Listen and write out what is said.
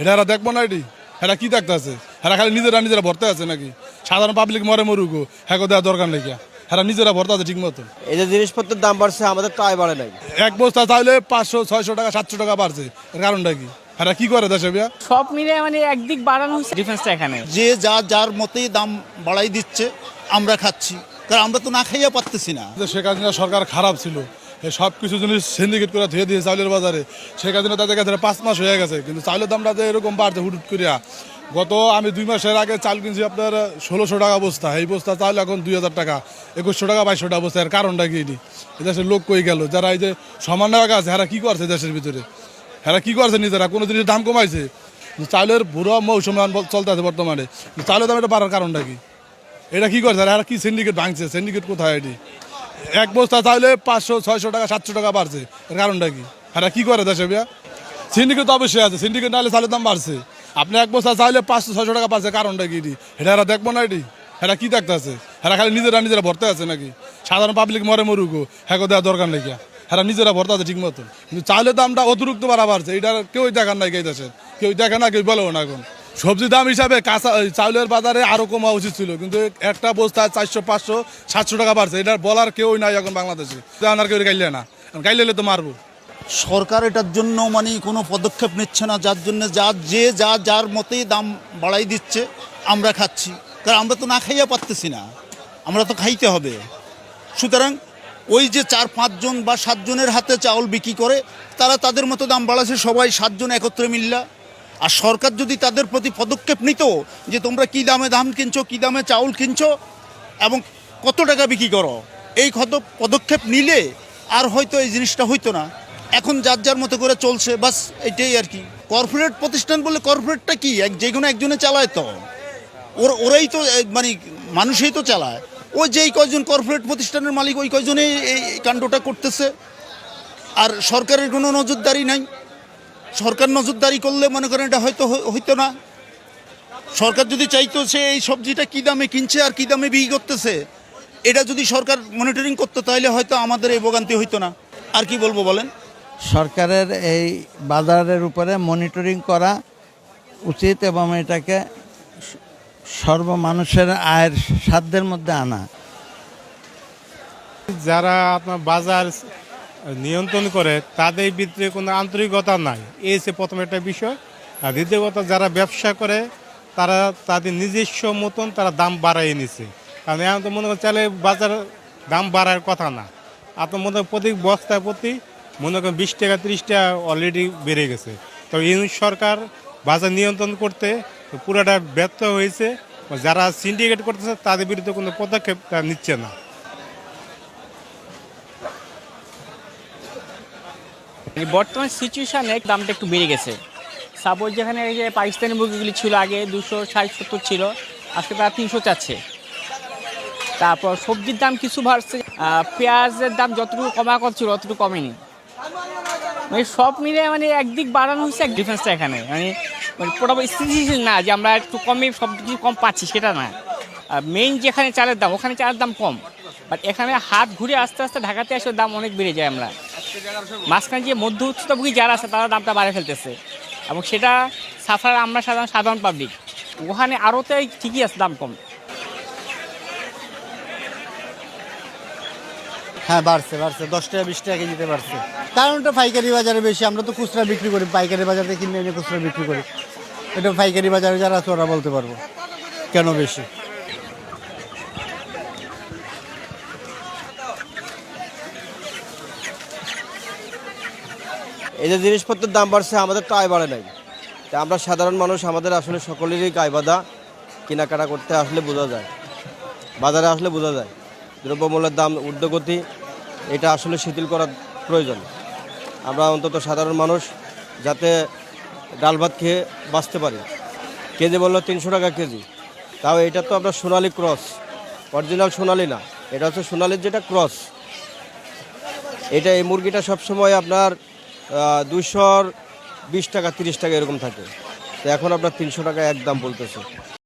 এটা এরা দেখব না এটি? এরা কি দেখতে আছে? এরা খালি নিজেরা নিজেরা ভরতে আছে নাকি? সাধারণ পাবলিক মরে মরুক হ্যাঁ দেওয়ার দরকার নেই এরা নিজেরা ভরতে আছে ঠিক মতো। এই যে জিনিসপত্রের দাম বাড়ছে আমাদের তো আয় বাড়ে নাই। এক বস্তা চাইলে পাঁচশো ছয়শো টাকা সাতশো টাকা বাড়ছে। এর কারণটা কি? এরা কি করে দেশে বিয়া সব মিলে মানে একদিক বাড়ানো হচ্ছে ডিফারেন্সটা এখানে। যে যা যার মতেই দাম বাড়াই দিচ্ছে আমরা খাচ্ছি। কারণ আমরা তো না খাইয়া পারতেছি না। শেখ হাসিনা সরকার খারাপ ছিল সব কিছু জিনিস সিন্ডিকেট করে ধুয়ে দিয়ে চাউলের বাজারে। শেখ হাসিনা তাদের কাছে পাঁচ মাস হয়ে গেছে। কিন্তু চাউলের দামটা এরকম বাড়ছে হুটুট করিয়া। গত আমি দুই মাসের আগে চাল কিনছি আপনার ষোলোশো টাকা বস্তা। এই বস্তা চাল এখন দুই হাজার টাকা। একুশশো টাকা, বাইশশো টাকা বস্তা। এর কারণটা কি দেশের লোক কই গেল? যারা এই যে সমান টাকা আছে, এরা কী করছে দেশের ভিতরে? এরা কী করছে নিজেরা? কোনো জিনিসের দাম কমাইছে? চাউলের বুড়ো মৌসুমান চলতে আছে বর্তমানে। চাউলের দাম এটা বাড়ার কারণটা কি? এটা কি করছে? আর কি সিন্ডিকেট ভাঙছে? সিন্ডিকেট কোথায় এটি? এক বস্তা চাইলে পাঁচশো, ছয়শো টাকা, সাতশো টাকা বাড়ছে। এর কারণটা কি? এরা কি করে দেশে বিয়া সিন্ডিকেট তো অবশ্যই আছে। সিন্ডিকেট নাহলে চালের দাম বাড়ছে। আপনি এক বস্তা চাইলে পাঁচশো, ছয়শো টাকা বাড়ছে। কারণটা কি এটি? এটা এরা দেখব না এটি? এরা কি দেখতে আছে? এরা খালি নিজেরা নিজেরা ভরতে আছে নাকি? সাধারণ পাবলিক মরে মরুক হ্যাঁ দেওয়ার দরকার নেই এরা নিজেরা ভরতে আছে ঠিক মতো কিন্তু চালের দামটা অতিরিক্ত বাড়া বাড়ছে। এটা কেউই দেখার নাই এই দেশের? কেউ দেখে না কেউ বলেও না এখন। সবজির দাম হিসাবে কাঁচা চাউলের বাজারে আরও কমা উচিত ছিল, কিন্তু একটা বস্তায় চারশো, পাঁচশো, সাতশো টাকা বাড়ছে। এটা বলার কেউই নাই এখন বাংলাদেশে। আর কেউ গাইলে না। গাইলে তো মারবো। সরকার এটার জন্য মানে কোনো পদক্ষেপ নিচ্ছে না, যার জন্য যা, যে যা, যার মতেই দাম বাড়াই দিচ্ছে, আমরা খাচ্ছি। কারণ আমরা তো না খাইয়া পারতেছি না। আমরা তো খাইতে হবে। সুতরাং ওই যে চার, পাঁচজন বা সাতজনের হাতে চাউল বিক্রি করে, তারা তাদের মতো দাম বাড়াচ্ছে, সবাই সাতজন একত্রে মিল্লা আর সরকার যদি তাদের প্রতি পদক্ষেপ নিত যে তোমরা কি দামে ধান কিনছো, কি দামে চাউল কিনছো এবং কত টাকা বিক্রি করো, এই কত পদক্ষেপ নিলে আর হয়তো এই জিনিসটা হইতো না। এখন যার যার মতো করে চলছে, বাস এটাই আর কি। কর্পোরেট প্রতিষ্ঠান বলে কর্পোরেটটা কি? এক যে কোনো একজনে চালায় তো। ওর, ওরাই তো মানে মানুষই তো চালায়। ওই যেই কয়জন কর্পোরেট প্রতিষ্ঠানের মালিক, ওই কয়জনেই এই কাণ্ডটা করতেছে। আর সরকারের কোনো নজরদারি নাই। সরকার নজরদারি করলে মনে করেন এটা হয়তো হইতো না। সরকার যদি চাইতো সে এই সবজিটা কী দামে কিনছে আর কী দামে বিক্রি করতেছে এটা যদি সরকার মনিটরিং করতো তাহলে হয়তো আমাদের এই ভোগান্তি হইতো না। আর কি বলব বলেন? সরকারের এই বাজারের উপরে মনিটরিং করা উচিত এবং এটাকে সর্বমানুষের আয়ের সাধ্যের মধ্যে আনা। যারা আপনার বাজার নিয়ন্ত্রণ করে, তাদের ভিতরে কোনো আন্তরিকতা নাই। হচ্ছে প্রথম একটা বিষয়। আর দ্বিতীয় কথা, যারা ব্যবসা করে, তারা তাদের নিজস্ব মতন তারা দাম বাড়াই নিছে। কারণ এখন তো মনে করেন চাইলে বাজার দাম বাড়ার কথা না। আপনার মনে প্রতি বস্তায় প্রতি মনে করেন বিশ টাকা, ত্রিশ টাকা অলরেডি বেড়ে গেছে। তো এই সরকার বাজার নিয়ন্ত্রণ করতে পুরোটা ব্যর্থ হয়েছে। যারা সিন্ডিকেট করতেছে, তাদের বিরুদ্ধে কোনো পদক্ষেপ নিচ্ছে না। বর্তমান সিচুয়েশানে দামটা একটু বেড়ে গেছে। সাপোজ যেখানে এই যে পাকিস্তানি মুরগিগুলি ছিল আগে দুশো ষাট সত্তর ছিল, আজকে প্রায় তিনশো চাচ্ছে। তারপর সবজির দাম কিছু বাড়ছে পেঁয়াজের দাম যতটুকু কমা করছিল ছিল অতটুকু কমেনি। মানে সব মিলে মানে একদিক বাড়ানো হচ্ছে, এক ডিফারেন্সটা এখানে। মানে মানে পুরোপুরি স্থিতিশীল না যে আমরা একটু কমে সব কিছু কম পাচ্ছি, সেটা না। মেইন যেখানে চালের দাম, ওখানে চালের দাম কম। বাট এখানে হাত ঘুরে আস্তে আস্তে ঢাকাতে আসলে দাম অনেক বেড়ে যায় আমরা। মাঝখানে যে মধ্য উচ্চতাভোগী যারা আছে, তারা দামটা বাড়ে ফেলতেছে। এবং সেটা সাফার, আমরা সাধারণ সাধারণ পাবলিক ওখানে আরোতে ঠিকই আছে, দাম কম। হ্যাঁ বাড়ছে বাড়ছে। দশ টাকা, বিশ টাকা কেজিতে বাড়ছে। কারণ কারণটা পাইকারি বাজারে বেশি। আমরা তো খুচরা বিক্রি করি, পাইকারি বাজারে কিনে এনে খুচরা বিক্রি করি। এটা পাইকারি বাজারে যারা আছে, ওরা বলতে পারব। কেন বেশি? এই যে জিনিসপত্রের দাম বাড়ছে, আমাদের তো আয় বাড়ে নাই। তা আমরা সাধারণ মানুষ, আমাদের আসলে সকলেরই গায়ে বাঁধা কেনাকাটা করতে আসলে বোঝা যায়। বাজারে আসলে বোঝা যায়। দ্রব্যমূল্যের দাম, ঊর্ধ্বগতি, এটা আসলে শিথিল করার প্রয়োজন। আমরা অন্তত সাধারণ মানুষ যাতে ডাল ভাত খেয়ে বাঁচতে পারি। কেজি বলল তিনশো টাকা কেজি। তাও এটা তো আপনার সোনালি ক্রস। অরিজিনাল সোনালি না, এটা হচ্ছে সোনালির যেটা ক্রস। এটা এই মুরগিটা সবসময় আপনার দুশোর বিশ টাকা তিরিশ টাকা এরকম থাকে। তো এখন আপনার তিনশো টাকা একদম বলতেছে।